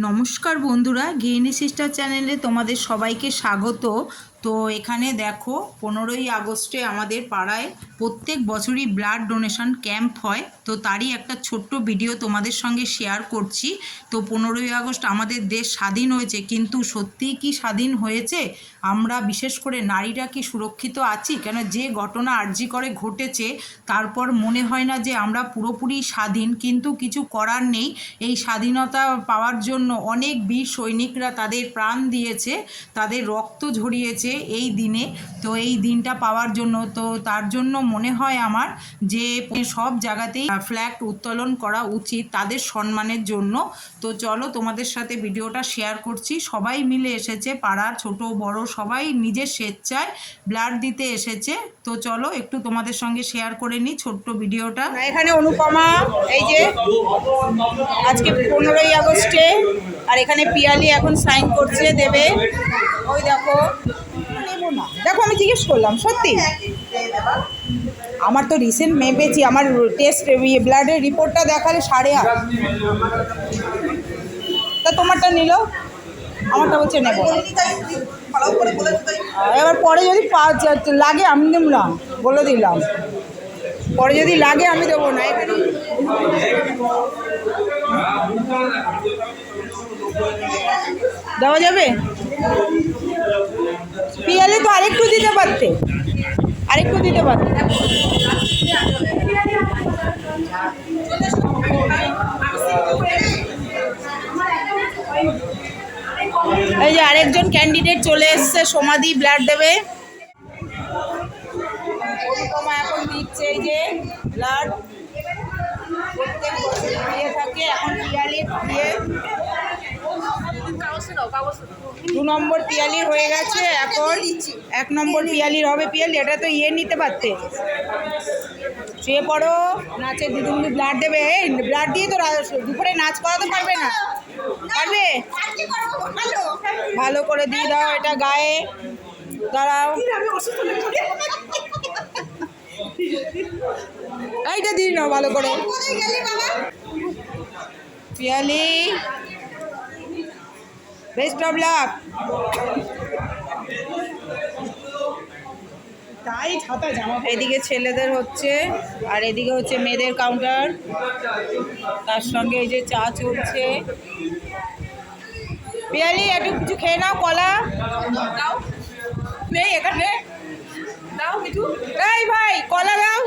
নমস্কার বন্ধুরা গৃহিণী সিস্টার চ্যানেলে তোমাদের সবাইকে স্বাগত। তো এখানে দেখো পনেরোই আগস্টে আমাদের পাড়ায় প্রত্যেক বছরই ব্লাড ডোনেশন ক্যাম্প হয়। তো তারই একটা ছোট্ট ভিডিও তোমাদের সঙ্গে শেয়ার করছি। তো পনেরোই আগস্ট আমাদের দেশ স্বাধীন হয়েছে, কিন্তু সত্যিই কি স্বাধীন হয়েছে? আমরা বিশেষ করে নারীরা কি সুরক্ষিত আছি? কেন যে ঘটনা আর্জি করে ঘটেছে, তারপর মনে হয় না যে আমরা পুরোপুরি স্বাধীন, কিন্তু কিছু করার নেই। এই স্বাধীনতা পাওয়ার জন্য অনেক বীর সৈনিকরা তাদের প্রাণ দিয়েছে, তাদের রক্ত ঝরিয়েছে এই দিনে, তো এই দিনটা পাওয়ার জন্য, তো তার জন্য মনে হয় আমার যে সব জায়গাতেই ফ্ল্যাগ উত্তোলন করা উচিত তাদের সম্মানের জন্য। তো চলো তোমাদের সাথে ভিডিওটা শেয়ার করছি। সবাই মিলে এসেছে পাড়ার ছোট, বড়, সবাই নিজের স্বেচ্ছায় ব্লাড দিতে এসেছে। তো চলো একটু তোমাদের সঙ্গে শেয়ার করে নিই ছোট্ট ভিডিওটা। এখানে অনুপমা, এই যে আজকে পনেরোই আগস্টে, আর এখানে পিয়ালি এখন সাইন করছে দেবে। ওই দেখো। দেখো, আমি জিজ্ঞেস করলাম, সত্যি? আমার তো রিসেন্ট মেপেছি আমার টেস্ট ইয়ে ব্লাডের রিপোর্টটা দেখালে সাড়ে আট। তা তোমারটা নিল? আমারটা হচ্ছে নেব। এবার পরে যদি লাগে আমি দেব না বলে দিলাম। পরে যদি লাগে আমি দেবো, না দেওয়া যাবে? পিয়ালে তো আরেকটু দিতে পারতে। আরেকটু দিতে পারতে। এই যে আরেকজন ক্যান্ডিডেট চলে এসছে সমাধি ব্লাড দেবে। অনুপমা এখন দিচ্ছে এই যে ব্লাড। দু নম্বর পিয়ালির হয়ে গেছে এখন। এক নম্বর পিয়ালির হবে পিয়ালি, এটা তো ইয়ে নিতে পারতে। শুয়ে পড়ো, নাচে দিদিমণি ব্লাড দেবে। এই, ব্লাড দিয়ে তো দুপুরে নাচ করাতে পারবে না। পারবে? ভালো করে দিয়ে দাও এটা গায়ে। দাঁড়াও। এইটা দিয়ে নাও ভালো করে। পিয়ালি। বেস্ট অফ লাক তাই ছাতা জামা এদিকে ছেলেদের হচ্ছে আর এদিকে হচ্ছে মেয়েদের কাউন্টার তার সঙ্গে এই যে চা চলছে। পিয়ালি একটু কিছু খেয়ে নাও কলা। দাও। নেই এখানে দাও মিঠু। এই ভাই কলা দাও।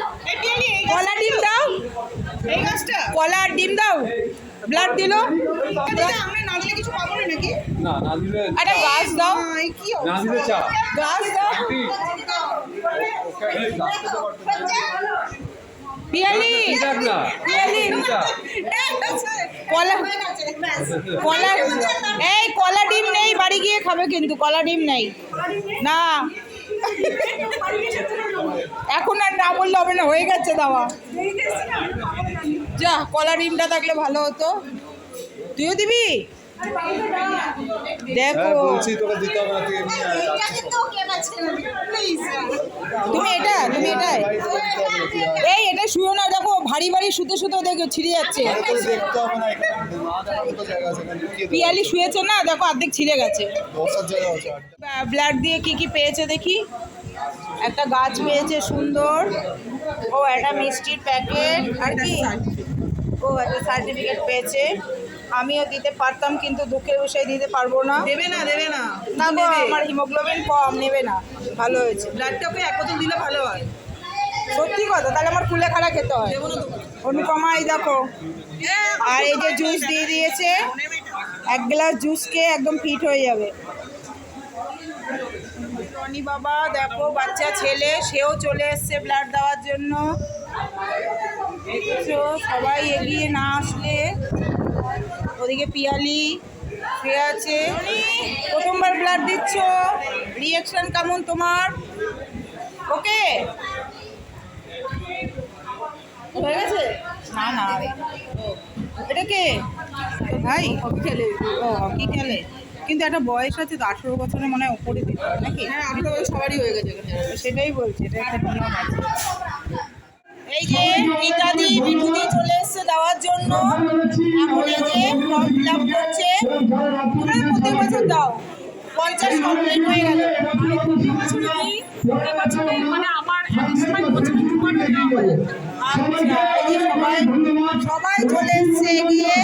কলা ডিম দাও। কলা আর ডিম দাও। ব্লাড দিল। আমরা না দিলে কিছু পাবো না নাকি? না না দিলে একটা গাছ দাও। না দিলে চা। গাছ দাও। পিয়ালি পিয়ালি কলা। কলা। এই কলা ডিম নেই বাড়ি গিয়ে খাবে কিন্তু কলা ডিম নেই। না। এখন আর না বললে হবে না হয়ে গেছে দাওয়া। যা কলা ডিমটা থাকলে ভালো হতো। তুইও দিবি? দেখো। হ্যাঁ। তুমি এটা তুমি এটাই এই এটা শুয়ে না দেখো ভারী ভারী সুতো সুতো দেখো ছিঁড়ে যাচ্ছে। পিয়ালি শুয়েছে না দেখো অর্ধেক ছিঁড়ে গেছে। ব্লাড দিয়ে কি কি পেয়েছে দেখি? একটা গাছ পেয়েছে সুন্দর। ও একটা মিষ্টির প্যাকেট। আর কি? ও একটা সার্টিফিকেট পেয়েছে। আমিও দিতে পারতাম কিন্তু দুঃখের বিষয়ে দিতে পারব না। দেবে না দেবে না। না আমার হিমোগ্লোবিন কম নেবে না। ভালো হয়েছে। ব্লাডটা ওকে এক বোতল দিলে ভালো হয়। কথা তাহলে আমার কুলে খাড়া খেতে হয়। অনুপমা এই দেখো। আর এই যে জুস দিয়ে দিয়েছে এক গ্লাস জুস খেয়ে একদম ফিট হয়ে যাবে। টনি বাবা দেখো বাচ্চা ছেলে সেও চলে এসছে ব্লাড দেওয়ার জন্য। সবাই এগিয়ে না আসলে। ওদিকে পিয়ালি শুয়ে আছে। প্রথমবার ব্লাড দিচ্ছ। রিয়াকশন কেমন তোমার? ওকে? হয়ে গেছে? না না এটা কে? ভাই। হকি খেলে। ও হকি খেলে। কিন্তু একটা বয়স আছে তো আঠেরো বছরের মনে হয় ওপরে দিতে হয় নাকি? হ্যাঁ আঠেরো বছর সবারই হয়ে গেছে সেটাই বলছি এটা একটা নিয়ম আছে। এই যে মিতাদি মিঠুদি চলে এসছে দেওয়ার জন্য। এখন এই যে ফর্ম ফিল আপ করছে। তোমরা তো বছর দাও। পঞ্চাশ কমপ্লিট হয়ে গেল। মানে আমার এক সময় সবাই চলে এসছে এগিয়ে।